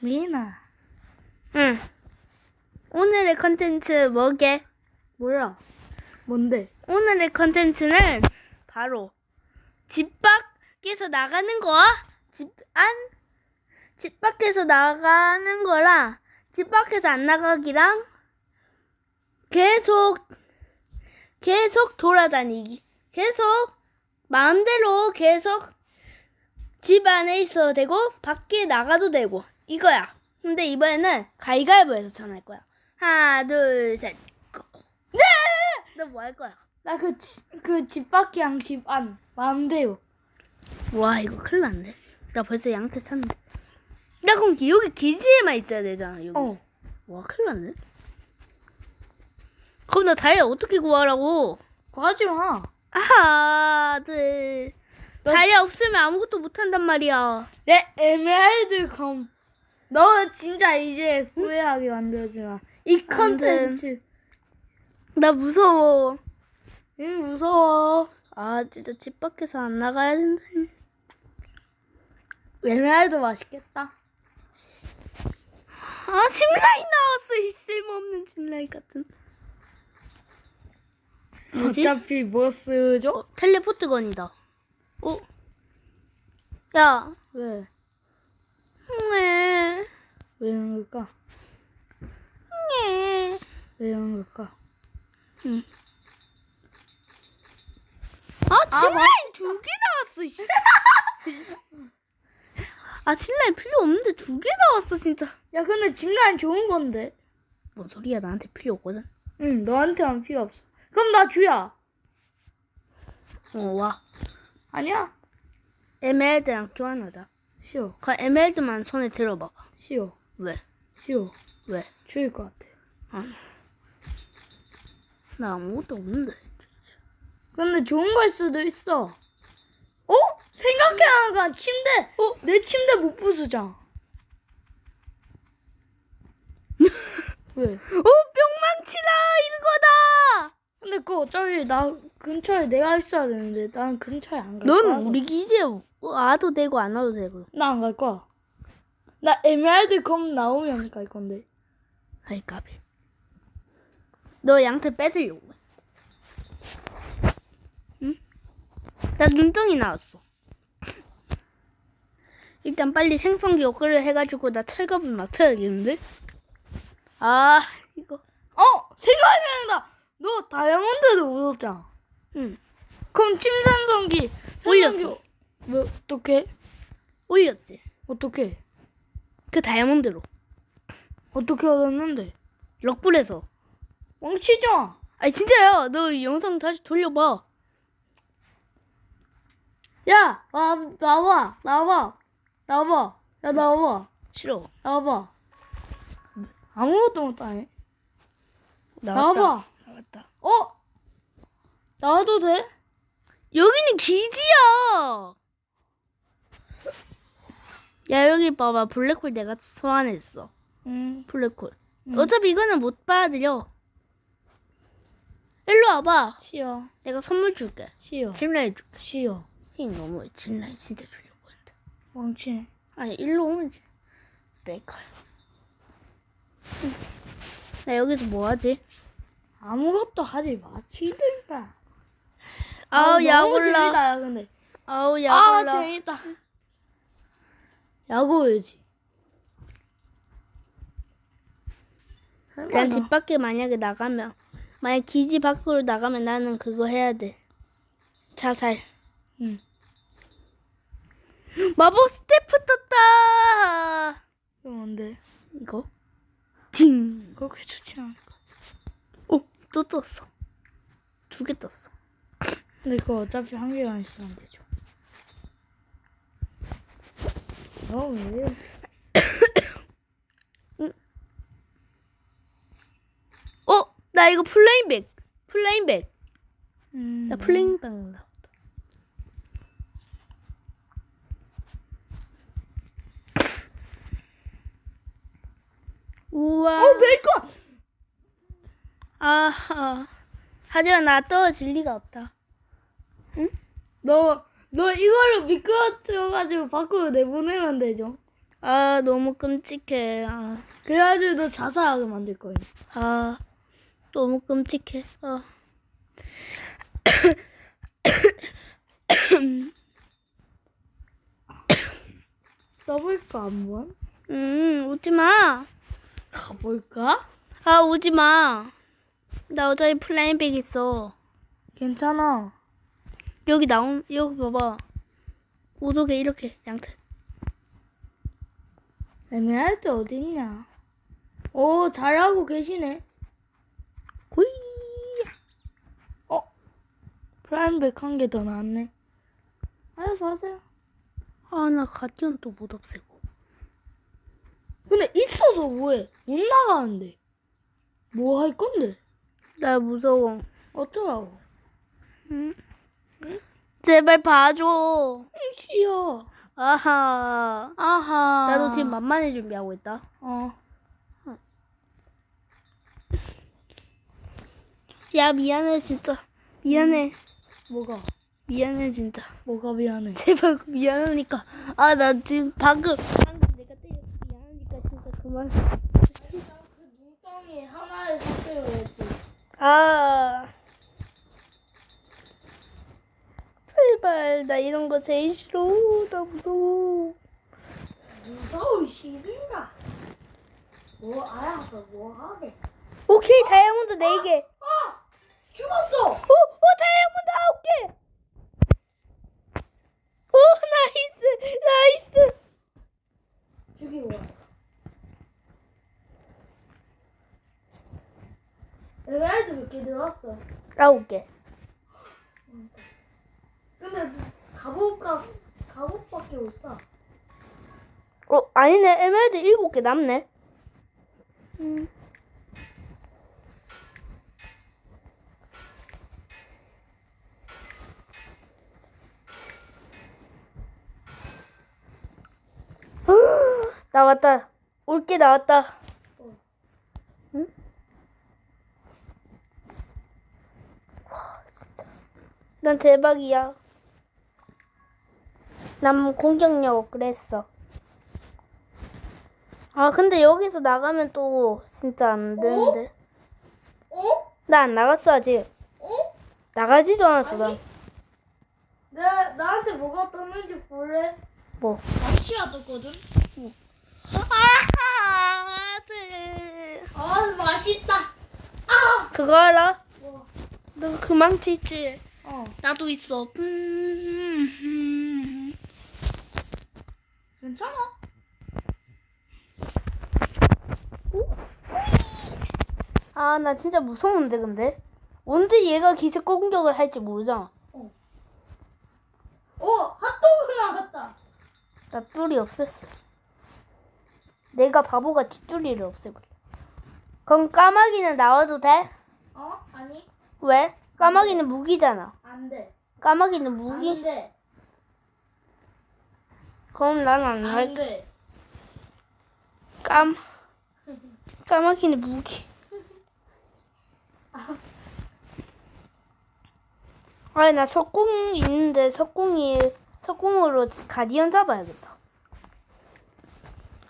미나. 응. 오늘의 컨텐츠 뭐게? 몰라. 뭔데? 오늘의 컨텐츠는 바로 집 밖에서 나가는 거와 집 안, 집 밖에서 나가는 거랑 집 밖에서 안 나가기랑 계속, 계속 돌아다니기. 계속 마음대로 계속 집 안에 있어도 되고 밖에 나가도 되고 이거야. 근데 이번에는 가위가위보에서 전할 거야. 하나, 둘, 셋. 고. 네! 너 뭐 할 거야? 나그그집 밖이랑 집안 마음대로. 와 이거 큰일 났네 나 벌써 양태 샀는데 야 그럼 기- 여기 기지에만 있어야 되잖아 여기 어. 와 큰일 났네 그럼 나 다이아 어떻게 구하라고 가지 마. 아하 둘 너- 다이아 없으면 아무것도 못한단 말이야 내 에메랄드 검. 너 진짜 이제 후회하게 만들지 마. 이. 컨텐츠. 나 무서워 응 무서워. 아 진짜 집 밖에서 안 나가야 된다 에메랄드 맛있겠다. 아 짚라인 나왔어 이 쓸모없는 짚라인 같은 뭐지? 어차피 뭐 쓰죠? 어, 텔레포트건이다 어? 야 왜? 왜? 왜 이런 걸까? 왜? 왜 이런 걸까? 응. 아, 칠라인 두개 나왔어. 씨. 아, 칠라인 필요 없는데 두 개 나왔어, 진짜. 야 근데 짚라인 좋은 건데. 뭔 소리야, 나한테 필요 없거든. 응 너한테만 필요 없어. 그럼 나 주야. 어, 와. 아니야? 에메랄드랑 교환하자. 싫어. 그 에메랄드만 손에 들어봐. 싫어. 왜? 싫어. 왜? 죽일 것 같아. 나 아무것도 없는데. 근데 좋은 걸 수도 있어. 어? 생각해보니까 침대. 어? 내 침대 못 부수자. 왜? 오, 뿅망치다! 이거다! 근데 그거 어차피 나 근처에 내가 있어야 되는데 나는 근처에 안갈넌 거야. 우리 기지에 와도 되고 안 와도 되고. 나 안 갈 거야. 나 에메랄드 검 나오면 갈 건데. 아이, 까비. 너 양태 뺏으려고. 해. 응? 나 눈덩이 나왔어. 일단 빨리 생성기 업그레이드 해가지고 나 철갑을 맞춰야겠는데? 아, 이거. 어 생각해낸다. 너 다이아몬드도 얻었잖아. 응. 그럼 침산성기 올렸어. 뭐 어떻게? 올렸지. 어떻게? 그 다이아몬드로. 어떻게 얻었는데? 럭불에서. 멍치죠? 아니, 진짜요. 너 영상 다시 돌려봐. 야, 와, 나와, 나와, 나와, 야, 나와, 싫어. 나와. 아무것도 못하네. 나왔다. 나와봐. 나왔다. 어? 나와도 돼? 여기는 기지야. 야, 여기 봐봐. 블랙홀 내가 소환했어. 응. 블랙홀. 응. 어차피 이거는 못 받아들여. 일로 와봐. 쉬어, 내가 선물 줄게. 쉬어, 짚라인 줄게. 쉬어. 힘 너무 짚라인 진짜 주려고 했는데. 멍치. 아니 일로 오면 지 메이커. 나 여기서 뭐 하지? 아무것도 하지 마, 지들봐. 아우 야 너무 올라. 재밌다, 야, 근데. 아우 야 아, 올라. 재밌다. 야구 왜지? 난 집 밖에 만약에 나가면 만약 기지 밖으로 나가면 나는 그거 해야 돼. 자살. 응. 마법 스태프 떴다. 이거 뭔데? 이거? ting. 그렇게 좋지 않을까? 오, 또 떴어. 두 개 떴어. 근데 그거 어차피 한 개만 있으면 되죠. 어, 왜? 어, 나 이거 플레인백. 플레인백. 음. 나 플레인백 나왔다. 우와. 어, 베이컨! 아, 아. 하지만 나 떨어질 리가 없다. 너, 너 이걸로 미끄러져가지고 밖으로 내보내면 되죠. 아 너무 끔찍해. 아, 그래가지고 너 자살하게 만들 거야. 아 너무 끔찍해. 아. 써볼까 한번? 음 오지 마. 가볼까? 아 오지 마. 나 어차피 플라잉백 있어. 괜찮아. 여기 나온 여기 봐봐. 우독에 이렇게 양털. 에메랄드 어디 있냐? 오 잘하고 계시네. 호이. 어? 프라임백 한 개 더 나왔네. 알아서 하세요. 아나 가디언 또 못 없애고. 근데 있어서 뭐해? 못 나가는데. 뭐 할 건데? 나 무서워. 어쩌라고? 응? 제발 봐줘. 싫어. 아하. 아하. 나도 지금 만만해 준비하고 있다. 어. 야 미안해 진짜. 미안해. 뭐가? 미안해 진짜. 뭐가 미안해. 제발 미안하니까. 아 나 지금 방금 방금 내가 때려 미안하니까 진짜 그만. 그 눈덩이 하나에 샀어요 했지. 아. 제발 나 이런 거 제일 싫어. 나 무서워. 무서워 시비가. 뭐 알아서 뭐 하게. 오케이 다이아몬드 4개. 아! 죽었어! 오, 오 다이아몬드 9개. 오 나이스 나이스. 죽이고 에메랄드 몇 개 들어왔어? 9개. 근데 갑옷가 갑옷밖에 못 사. 어 아니네 에메랄드 7개 남네. 음. 나왔다. 올게 나왔다. 응? 와, 진짜. 난 대박이야. 난 공격력 업그레이했어. 아 근데 여기서 나가면 또 진짜 안 되는데. 어? 나안 나갔어 아직. 어? 나가지도 않았어 나. 아니. 나 나한테 뭐가 떴는지 볼래? 뭐? 마취가 떴거든. 아, 네. 아 맛있다. 아. 그거 알아? 뭐? 너 그망치 있지? 어. 나도 있어. 음. 괜찮아? 아, 나 진짜 무서운데 근데. 언제 얘가 기습 공격을 할지 모르잖아. 어 핫도그 나갔다. 나 뚜리 없앴어. 내가 바보같이 뚜리를 없애버려. 그럼 까마귀는 나와도 돼? 어? 아니 왜? 까마귀는 무기잖아. 안 돼. 까마귀는 무기? 안 돼. 그럼 난 안 안 할. 돼. 깜. 까마귀는 무기. 아니 나 석궁 있는데 석궁이 석궁으로 가디언 잡아야겠다.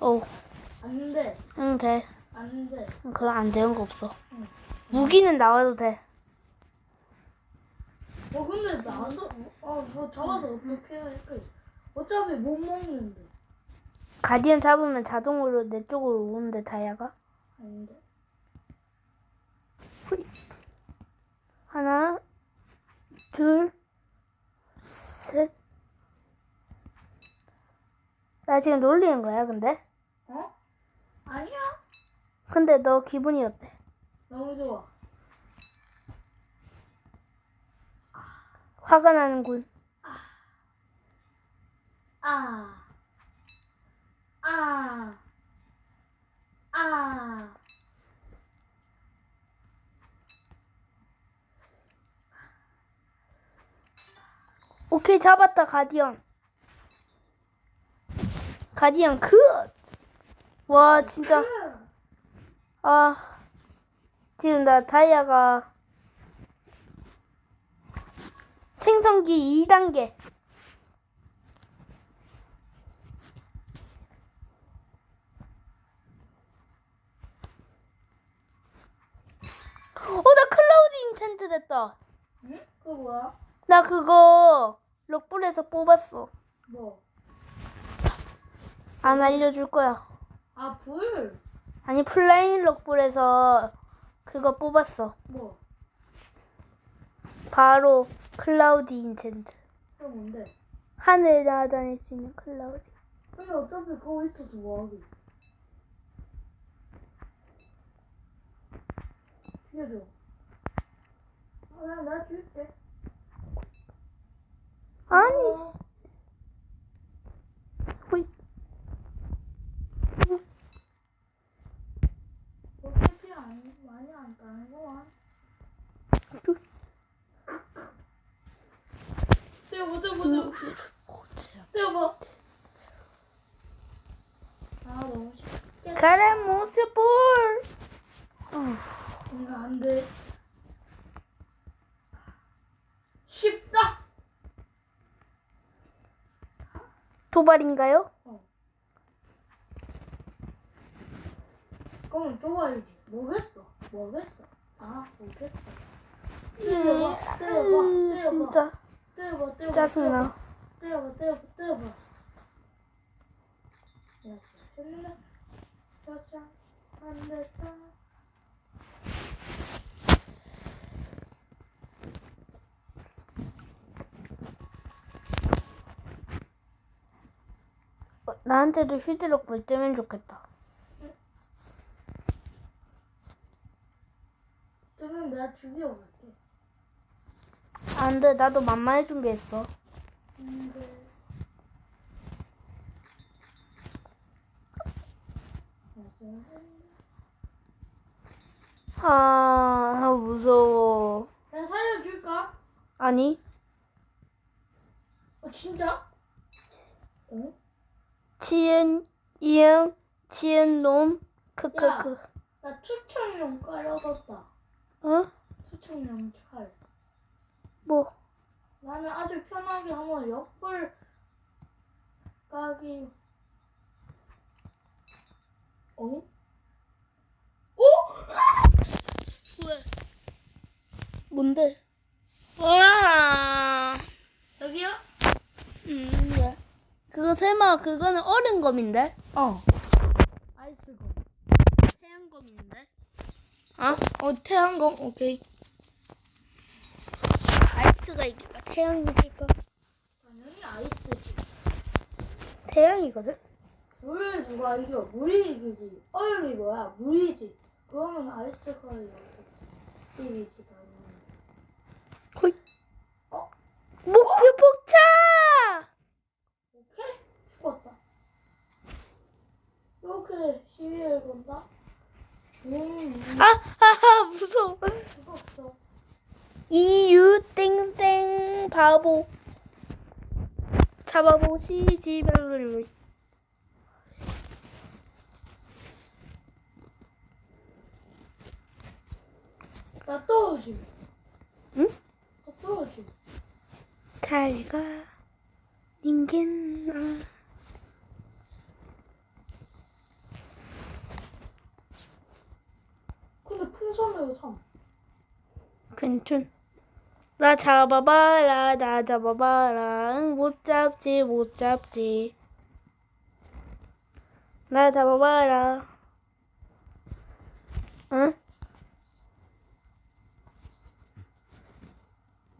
어, 안 돼. 응 돼. 안 돼. 그럼 안 되는 거 없어. 응. 무기는 나와도 돼. 어 근데 나서 어뭐 잡아서 어떻게 할까? 어차피 못 먹는데. 가디언 잡으면 자동으로 내 쪽으로 오는데 다이아가 안 돼. 하나, 둘, 셋. 나 지금 놀리는 거야, 근데? 어? 아니야. 근데 너 기분이 어때? 너무 좋아. 화가 나는군. 아. 아. 아. 오케이, 잡았다, 가디언. 가디언 크! 와, 진짜. 아. 지금 나 다이아가 생성기 2단계. 어, 나 클라우드 인챈트 됐다. 응? 그거 뭐야? 나 그거 럭불에서 뽑았어. 뭐? 안 알려줄 거야. 아, 불? 아니, 플라잉 럭불에서 그거 뽑았어. 뭐? 바로 클라우디 인챈트. 그거 뭔데? 하늘 날아다닐 수 있는 클라우디. 근데 어차피 그거 있어서 뭐하기? 빌려줘. 아, 나, 나 줄게. 아니, 어, 호이. 어차피 안, 많이 안 까는 거야. 떼어봐, 떼어봐, 떼어봐. 떼어봐. 아, 너무 쉽게. 가라 모스볼. 이거 안 돼. 쉽다. 도발인가요? 그럼 또 와야지. 뭐겠어? 뭐겠어? 아, 뭐겠어? 떼어봐, 떼어봐, 떼어봐. 진짜 떼어봐, 떼어봐. 짜증나. 떼어봐, 떼어봐, 떼어봐. 야, 했는데. 짜잔. 안 됐다. 어, 나한테도 휴지럭불 뜨면 좋겠다. 그러면 내가 죽여볼게. 안 돼, 나도 만만히 준비했어. 아, 아, 무서워. 내가 살려줄까? 아니, 어, 진짜? 어? 치엔, 이응, 치엔 놈, 크크크. 나 추천용 깔아뒀다. 어? 추천용 칼. 뭐? 나는 아주 편하게 한번 역불 까기. 어? 오? 왜? 뭔데? 와, 여기요? 음, 왜? 그거 설마 그거는 얼음 검인데? 어. 아이스 검. 태양 검인데? 아? 어, 태양 검? 오케이. 아이스가 이길까? 태양이 이길까? 당연히 아이스지. 태양이거든? 물을 누가 이겨? 물이 이기지. 얼음이 뭐야? 물이지. 그러면 아이스가 이기지, 당연히. 거의. 어? 목표 폭차! 오케이? 죽었다. 이렇게 시위를 건다? 음, 아, 하하, 무서워. 죽었어. 이유 바보 잡아보시지 별로 나 떨어지. 응? 나 떨어지. 잘가 닌겐아 근데 풍선을 삼. 괜찮 나 잡아봐라 나 잡아봐라 응, 못 잡지 못 잡지 나 잡아봐라 응?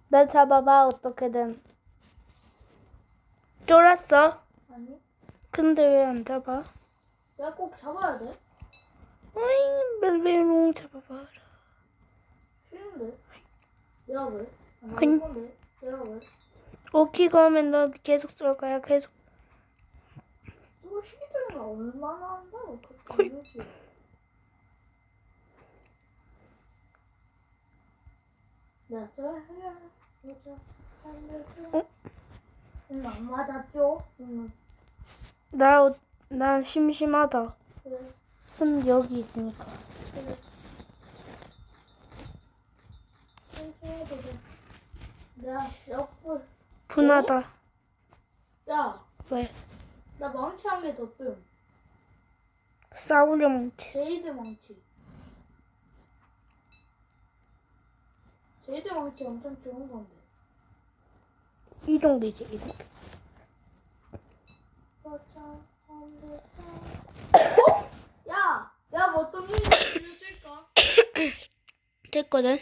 나 잡아봐 어떻게든 쫄았어 아니? 근데 왜 안 잡아? 내가 꼭 잡아야 돼? 어이 멜멜롱 잡아봐라 쉬운데? 내가 왜? 안 근- 왜? 오키가 하면 너 계속 쏠 거야 계속 이거 시키는 거 얼마나 한다고? 내가 써야 해. 보자. 어? 응, 안 맞았죠? 응, 나, 어- 나 심심하다 그래. 손 여기 있으니까 그래. 해야 되겠 야, 옆불. 분하다. 야, 왜? 나 망치 한 개 더 뜸. 싸우려 망치. 제이드 망치. 제이드 망치 엄청 좋은 건데. 이동되지, 이동. 어? 야, 야뭐 뜸이 줄까? 됐거든.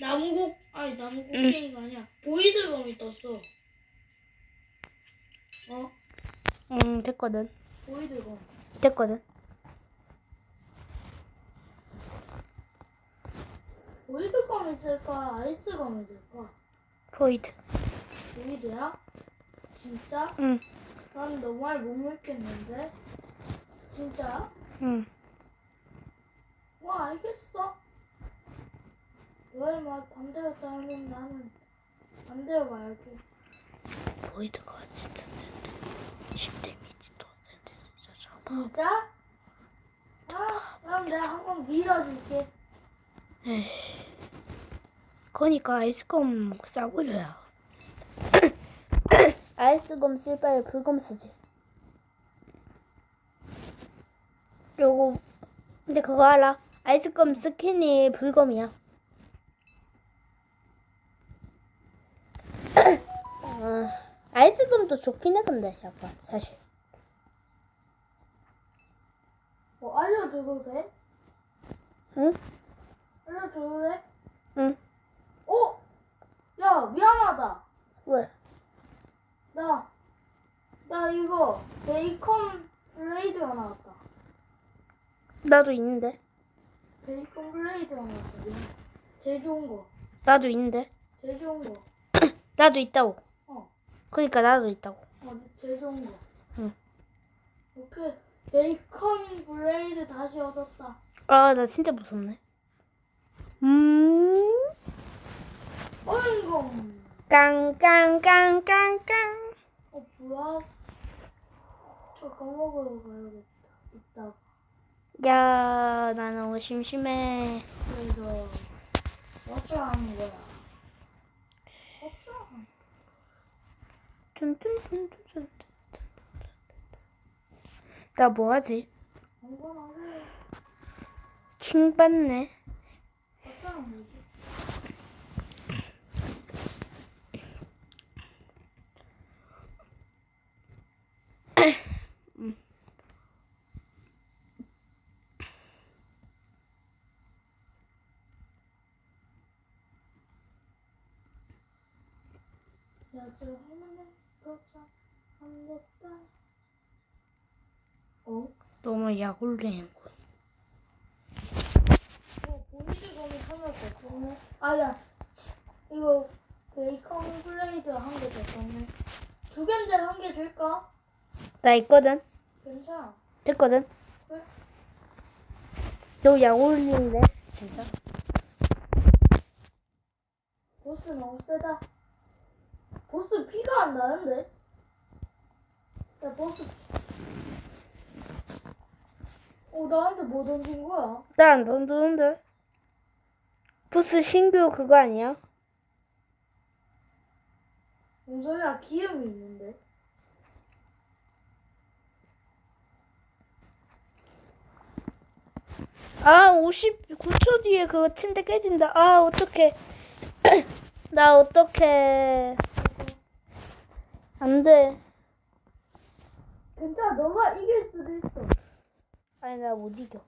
나무곡 아니 나무곡괭이가 아니야. 보이드검이 떴어. 어? 응 됐거든. 보이드검 됐거든. 보이드검을 쓸까? 아이스검을 쓸까? 보이드. 보이드야? 진짜? 응 난 너 말 못 믿겠는데? 진짜야? 응 와 알겠어. 왜막 반대로 싸우면 나는 반대로 가야지. 보이드가 진짜 센데. 10데미지 더 센데. 진짜? 아, 그럼 내가 한 번 밀어줄게. 에이씨. 그러니까 아이스검 싸구려야. 아이스검 쓸 바에 불검 쓰지. 요거 근데 그거 알아? 아이스검 스킨이 불검이야. 아, 아이스범도 좋긴 해 근데 약간 사실. 뭐 알려줘도 돼? 응? 알려줘도 돼? 응. 어? 야 미안하다. 왜? 나, 나 이거 베이컨 블레이드가 나왔다. 나도 있는데. 베이컨 블레이드가 나왔다. 제일 좋은 거. 나도 있는데. 제일 좋은 거. 나도 있다고. 그러니까 나도 있다고. 어, 죄송한 거. 응. 오케이. 베이컨 블레이드 다시 얻었다. 아, 나 진짜 무섭네. 음. 얼공. 깡깡깡깡깡. 어, 뭐야? 저 까먹어요, 가야겠다. 이따. 야, 나 너무 심심해. 그래서 어쩌라는 거야? 나 뭐하지? 킹 받네. 너무 약올리는군. 어, 보이드 하나 더 떴네. 아야, 이거 베이컨 블레이드 한개더 떴네. 두 개인데 한 개 줄까? 나 있거든. 괜찮아. 됐거든. 그래? 너 약올리는데 진짜? 보스 너무 세다. 보스 피가 안 나는데? 야, 보스. 어, 나한테 뭐 던진 거야? 나 안 던지는데. 부스 신규 그거 아니야? 용서야 기음이 있는데. 아, 59초 뒤에 그거 침대 깨진다. 아, 어떡해. 나 어떡해. 안 돼. 괜찮아, 너가 이길 수도 있어. 아니, 나 못 이겨.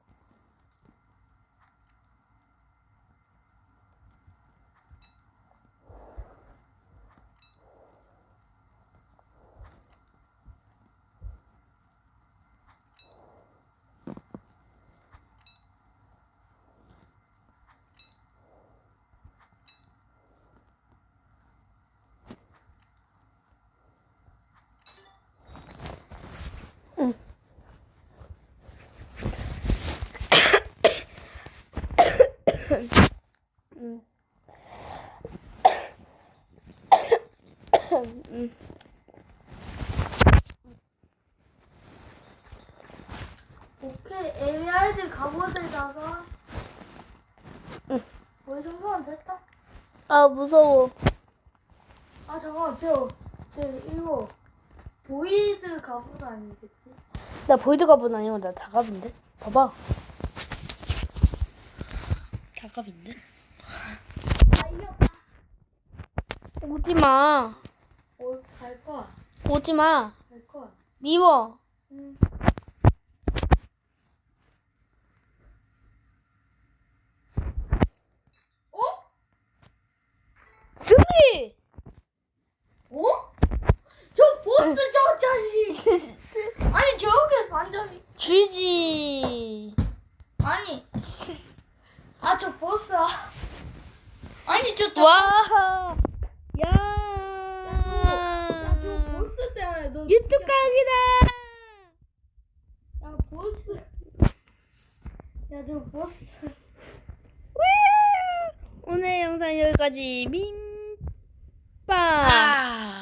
오케이, ARD 갑옷에다가. 응. 뭐이 정도면 됐다. 아, 무서워. 아, 잠깐만, 저, 저, 이거. 보이드 갑옷 아니겠지? 나 보이드 가본 아니고 나다 가본데? 봐봐. 다 아깝인데? 아 이겼다. 오지 마. 오지 마. 미워. 응. 어? 수비! 어? 저 보스 저 자식. 아니 저게 완전히 쥐지. 아니. 아 저 보스야. 아니 저 저. 와. 야. 야저 보스 각이다. 야 보스. 야 저 보스. 오늘 영상 여기까지 민빠. 아.